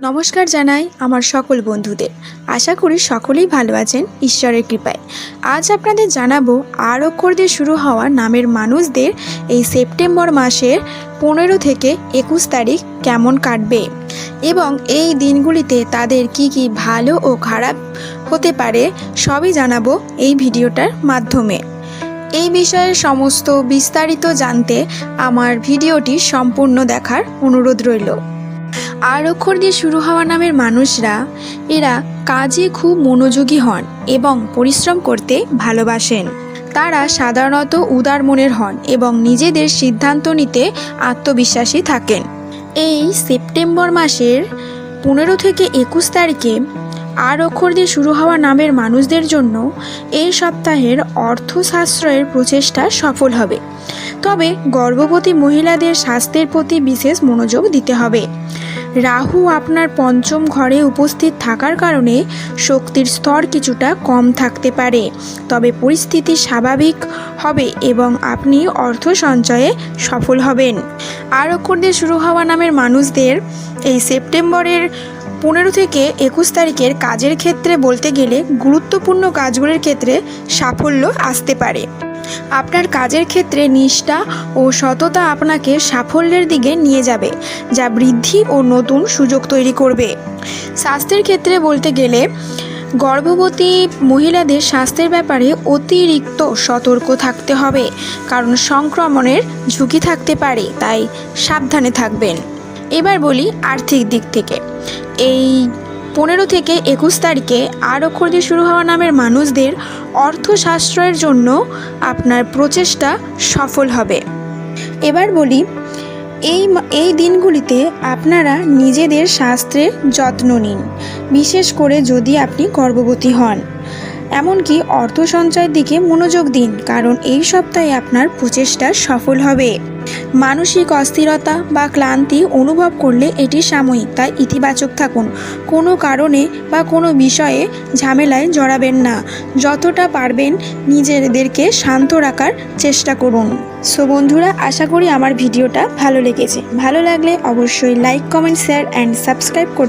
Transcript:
নমস্কার জানাই আমার সকল বন্ধুদের। আশা করি সকলেই ভালো আছেন ঈশ্বরের কৃপায়। আজ আপনাদের জানাব আর অক্ষর দিয়ে শুরু হওয়া নামের মানুষদের এই সেপ্টেম্বর মাসের পনেরো থেকে একুশ তারিখ কেমন কাটবে এবং এই দিনগুলিতে তাদের কি কি ভালো ও খারাপ হতে পারে সবই জানাব এই ভিডিওটার মাধ্যমে। এই বিষয়ে সমস্ত বিস্তারিত জানতে আমার ভিডিওটি সম্পূর্ণ দেখার অনুরোধ রইল। আর অক্ষর দিয়ে শুরু হওয়া নামের মানুষরা, এরা কাজে খুব মনোযোগী হন এবং পরিশ্রম করতে ভালোবাসেন। তারা সাধারণত উদার মনের হন এবং নিজেদের সিদ্ধান্ত নিতে আত্মবিশ্বাসী থাকেন। এই সেপ্টেম্বর মাসের পনেরো থেকে একুশ তারিখে আর অক্ষর দিয়ে শুরু হওয়া নামের মানুষদের জন্য এই সপ্তাহের অর্থ সাশ্রয়ের প্রচেষ্টা সফল হবে। তবে গর্ভবতী মহিলাদের স্বাস্থ্যের প্রতি বিশেষ মনোযোগ দিতে হবে। রাহু আপনার পঞ্চম ঘরে উপস্থিত থাকার কারণে শক্তির স্তর কিছুটা কম থাকতে পারে। তবে পরিস্থিতি স্বাভাবিক হবে এবং আপনি অর্থ সঞ্চয়ে সফল হবেন। আর দিয়ে শুরু হওয়া নামের মানুষদের এই সেপ্টেম্বরের পনেরো থেকে একুশ তারিখের কাজের ক্ষেত্রে বলতে গেলে গুরুত্বপূর্ণ কাজগুলির ক্ষেত্রে সাফল্য আসতে পারে। আপনার কাজের ক্ষেত্রে নিষ্ঠা ও সততা আপনাকে সাফল্যের দিকে নিয়ে যাবে, যা বৃদ্ধি ও নতুন সুযোগ তৈরি করবে। স্বাস্থ্যের ক্ষেত্রে বলতে গেলে গর্ভবতী মহিলাদের স্বাস্থ্যের ব্যাপারে অতিরিক্ত সতর্ক থাকতে হবে, কারণ সংক্রমণের ঝুঁকি থাকতে পারে, তাই সাবধানে থাকবেন। এবার বলি আর্থিক দিক থেকে। এই পনেরো থেকে একুশ তারিখে আর অক্ষর দিয়ে শুরু হওয়া নামের মানুষদের অর্থ সাশ্রয়ের জন্য আপনার প্রচেষ্টা সফল হবে। এবার বলি, এই এই দিনগুলিতে আপনারা নিজেদের স্বাস্থ্যের যত্ন নিন। বিশেষ করে যদি আপনি গর্ভবতী হন। এমনকি অর্থ সঞ্চয়ের দিকে মনোযোগ দিন, কারণ এই সপ্তাহে আপনার প্রচেষ্টা সফল হবে। মানসিক অস্থিরতা বা ক্লান্তি অনুভব করলে এটি সাময়িক, তাই ইতিবাচক থাকুন। কোনো কারণে বা কোনো বিষয়ে ঝামেলায় জড়াবেন না। যতটা পারবেন নিজেদেরকে শান্ত রাখার চেষ্টা করুন। সো বন্ধুরা, আশা করি আমার ভিডিওটা ভালো লেগেছে। ভালো লাগলে অবশ্যই like, comment, share and subscribe করতে